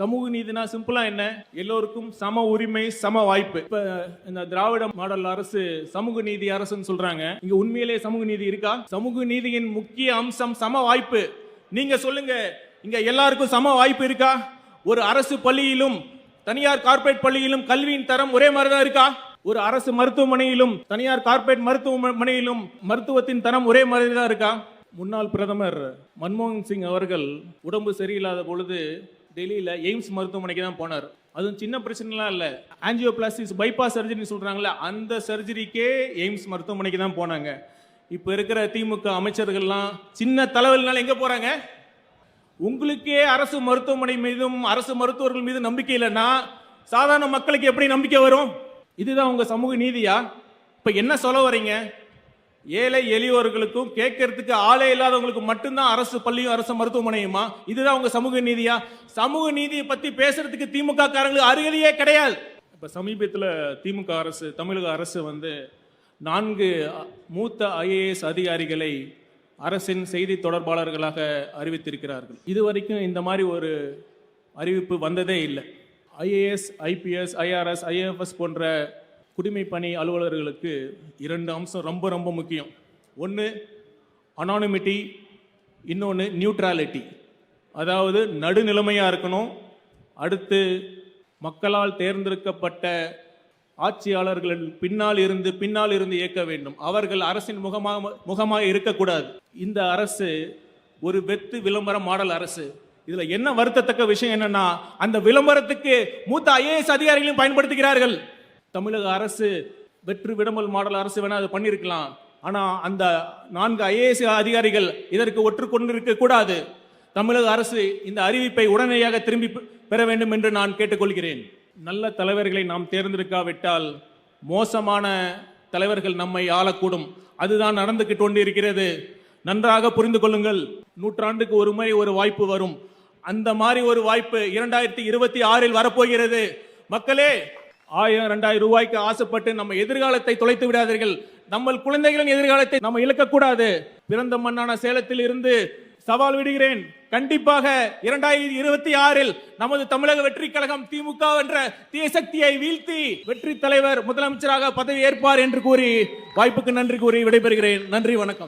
சமூக நீதினா சிம்பிளா என்ன? எல்லோருக்கும் சம உரிமை சம வாய்ப்பு. இப்ப இந்த திராவிட மாடல் அரசு சமூக நீதி அரசுன்னு சொல்றாங்க. இங்க உண்மையிலே சமூக நீதி இருக்கா? சமூக நீதியின் முக்கிய அம்சம் சம வாய்ப்பு. நீங்க சொல்லுங்க இங்க எல்லாருக்கும் சம வாய்ப்பு இருக்கா? ஒரு அரசு பள்ளியிலும் தனியார் கார்ப்பரேட் பள்ளியிலும் கல்வியின் தரம் ஒரே மாதிரி தான் இருக்கா? ஒரு அரசு மருத்துவமனையிலும் தனியார் கார்ப்பரேட் மருத்துவமனையிலும் மருத்துவத்தின் தரம் ஒரே மாதிரி தான் இருக்கா? முன்னாள் பிரதமர் மன்மோகன் சிங் அவர்கள் உடம்பு சரியில்லாத பொழுது டெல்லியில் எய்ம்ஸ் மருத்துவமனைக்கு தான் போனார். அதுவும் சின்ன பிரச்சனைலாம் இல்லை. ஆஞ்சியோபிளாஸ்டிஸ் பைபாஸ் சர்ஜரின்னு சொல்கிறாங்களே அந்த சர்ஜரிக்கே எய்ம்ஸ் மருத்துவமனைக்கு தான் போனாங்க. இப்போ இருக்கிற திமுக அமைச்சர்கள்லாம் சின்ன தலைவலினால எங்கே போகிறாங்க உங்களுக்கே அரசு மருத்துவமனை மீதும் அரசு மருத்துவர்கள் மீது நம்பிக்கை இல்லைன்னா சாதாரண மக்களுக்கு எப்படி நம்பிக்கை வரும்? இதுதான் உங்கள் சமூக நீதியா? இப்போ என்ன சொல்ல வரீங்க? ஏழை எளியோர்களுக்கும் கேட்கறதுக்கு ஆளே இல்லாதவங்களுக்கு மட்டும்தான் அரசு பள்ளியும் அரசு மருத்துவமனையுமா? இதுதான் உங்க சமூக நீதியா? சமூக நீதியை பத்தி பேசுறதுக்கு திமுக காரங்களுக்கு அருகதையே கிடையாது. இப்ப சமீபத்தில் திமுக அரசு தமிழக அரசு வந்து நான்கு மூத்த ஐஏஎஸ் அதிகாரிகளை அரசின் செய்தி தொடர்பாளர்களாக அறிவித்திருக்கிறார்கள். இதுவரைக்கும் இந்த மாதிரி ஒரு அறிவிப்பு வந்ததே இல்லை. ஐஏஎஸ் ஐபிஎஸ் ஐஆர்எஸ் ஐஎஃப்எஸ் போன்ற குடிமை பணி அலுவலர்களுக்கு இரண்டு அம்சம் ரொம்ப ரொம்ப முக்கியம். ஒன்று அனானிமிட்டி இன்னொன்று நியூட்ராலிட்டி அதாவது நடுநிலைமையாக இருக்கணும். அடுத்து மக்களால் தேர்ந்தெடுக்கப்பட்ட ஆட்சியாளர்களின் பின்னால் இருந்து பின்னால் இருந்து இயக்க வேண்டும். அவர்கள் அரசின் முகமாக முகமாக இருக்கக்கூடாது. இந்த அரசு ஒரு வெத்து விளம்பர மாடல் அரசு. இதுல என்ன வருத்தத்தக்க விஷயம் என்னன்னா அந்த விளம்பரத்துக்கு மூத்த ஐஏஎஸ் அதிகாரிகளையும் பயன்படுத்துகிறார்கள். தமிழக அரசு வெற்று விடமல் மாடல் அரசு வேணா அது பண்ணியிருக்கலாம். ஆனால் அந்த நான்கு ஐஏஎஸ் அதிகாரிகள் இதற்கு ஒற்றுக்கொண்டிருக்க கூடாது. தமிழக அரசு இந்த அறிவிப்பை உடனடியாக திரும்பி பெற வேண்டும் என்று நான் கேட்டுக்கொள்கிறேன். நல்ல தலைவர்களை நாம் தேர்ந்தெடுக்காவிட்டால் மோசமான தலைவர்கள் நம்மை ஆளக்கூடும். அதுதான் நடந்துகிட்டு கொண்டிருக்கிறது. நன்றாக புரிந்து கொள்ளுங்கள். நூற்றாண்டுக்கு ஒரு முறை ஒரு வாய்ப்பு வரும். அந்த மாதிரி ஒரு வாய்ப்பு இரண்டாயிரத்தி இருபத்தி ஆறில் வரப்போகிறது. மக்களே ஆயிரம் ரெண்டாயிரம் ரூபாய்க்கு ஆசைப்பட்டு நம்ம எதிர்காலத்தை தொலைத்து விடாதீர்கள். நம்ம குழந்தைகளின் எதிர்காலத்தை நம்ம இழக்கக்கூடாது. பிறந்த மண்ணான சேலத்தில் இருந்து சவால் விடுகிறேன். கண்டிப்பாக இரண்டாயிரத்தி இருபத்தி ஆறில் நமது தமிழக வெற்றி கழகம் திமுக என்ற தீய சக்தியை வீழ்த்தி வெற்றி தலைவர் முதலமைச்சராக பதவி ஏற்பார் என்று கூறி வாய்ப்புக்கு நன்றி கூறி விடைபெறுகிறேன். நன்றி வணக்கம்.